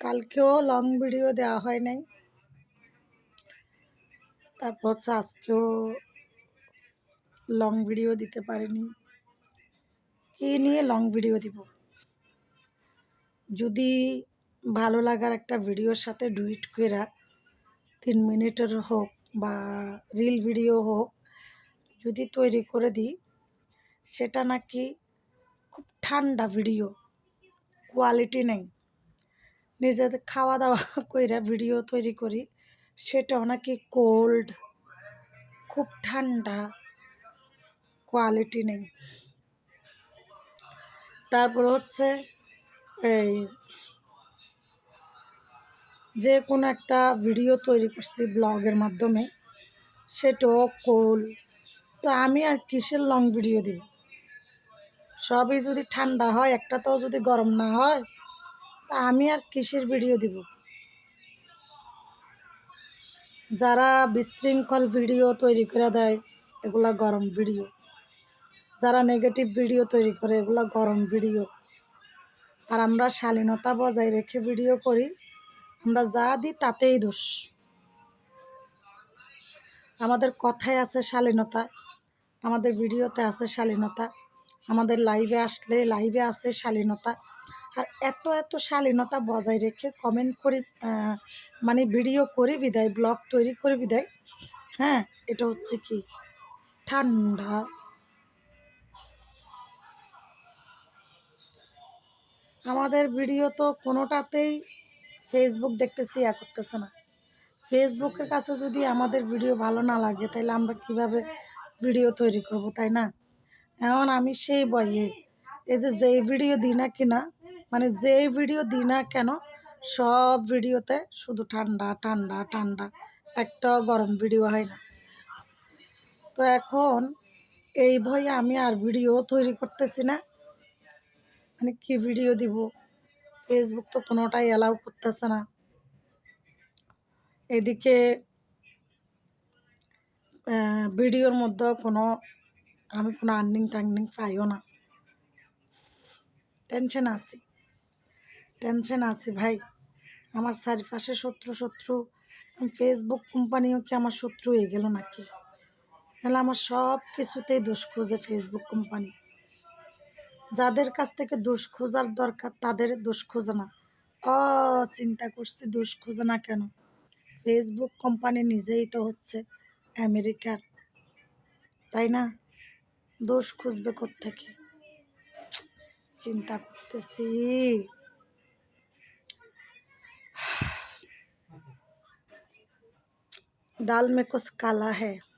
কালকেও long video দেওয়া হয় নাই। তারপর হচ্ছে আজকেও লং ভিডিও দিতে পারিনি। কি নিয়ে লং ভিডিও দিব? যদি ভালো লাগার একটা ভিডিওর সাথে ডুইট কইরা তিন মিনিটের হোক বা রিল ভিডিও হোক, যদি তৈরি করে দিই সেটা নাকি খুব ঠান্ডা ভিডিও কোয়ালিটি নেই। নিজেদের খাওয়া দাওয়া কইরা ভিডিও তৈরি করি, সেটাও নাকি কোল্ড খুব ঠান্ডা কোয়ালিটি নেই। তারপর হচ্ছে এই যে কোনো একটা ভিডিও তৈরি করছি ব্লগের মাধ্যমে, সেটাও কোল তো আমি আর কিসের লং ভিডিও দিব? সবই যদি ঠান্ডা হয়, একটাতেও যদি গরম না হয় তা আমি আর কিসের ভিডিও দিব? যারা বিশৃঙ্খল ভিডিও তৈরি করে দেয়, এগুলা গরম ভিডিও যারা নেগেটিভ ভিডিও তৈরি করে, এগুলা গরম ভিডিও আর আমরা শালীনতা বজায় রেখে ভিডিও করি, আমরা যা দিই তাতেই দোষ। আমাদের কথায় আছে শালীনতা, আমাদের ভিডিওতে আছে শালীনতা, আমাদের লাইভে আসলে লাইভে আছে শালীনতা। আর এত এত শালীনতা বজায় রেখে কমেন্ট করি মানে ভিডিও করি বিদায় ব্লগ তৈরি করে বিদায় হ্যাঁ এটা হচ্ছে কি? ঠান্ডা। আমাদের ভিডিও তো কোনোটাতেই ফেসবুক দেখতেছি ইয়া করতেছে না। ফেসবুকের কাছে যদি আমাদের ভিডিও ভালো না লাগে তাহলে আমরা কীভাবে ভিডিও তৈরি করব, তাই না? এখন আমি সেই বইয়ে, এই যে যেই ভিডিও দিই না কিনা মানে যেই ভিডিও দিই না কেন, সব ভিডিওতে শুধু ঠান্ডা ঠান্ডা ঠান্ডা, একটা গরম ভিডিও হয় না। তো এখন এই ভয়ে আমি আর ভিডিও তৈরি করতেছি না। মানে কি ভিডিও দিব? ফেসবুক তো কোনোটাই অ্যালাউ করতেছে না। এদিকে ভিডিওর মধ্যে কোনো, আমি কোনো আর্নিং টার্নিং পাইও না। টেনশন আছি। টেনশন আছি ভাই। আমার চারিপাশে শত্রু শত্রু। ফেসবুক কোম্পানিও কি আমার শত্রু হয়ে গেল নাকি? নাহলে আমার সব কিছুতেই দোষ খুঁজে ফেসবুক কোম্পানি। যাদের কাছ থেকে দোষ খোঁজার দরকার, তাদের দোষ খোঁজে না। অ, চিন্তা করছি দোষ খোঁজে না কেন? ফেসবুক কোম্পানি নিজেই তো হচ্ছে আমেরিকার, তাই না? দোষ খুঁজবে থেকে চিন্তা করতেছি। ডাল में कुछ काला है।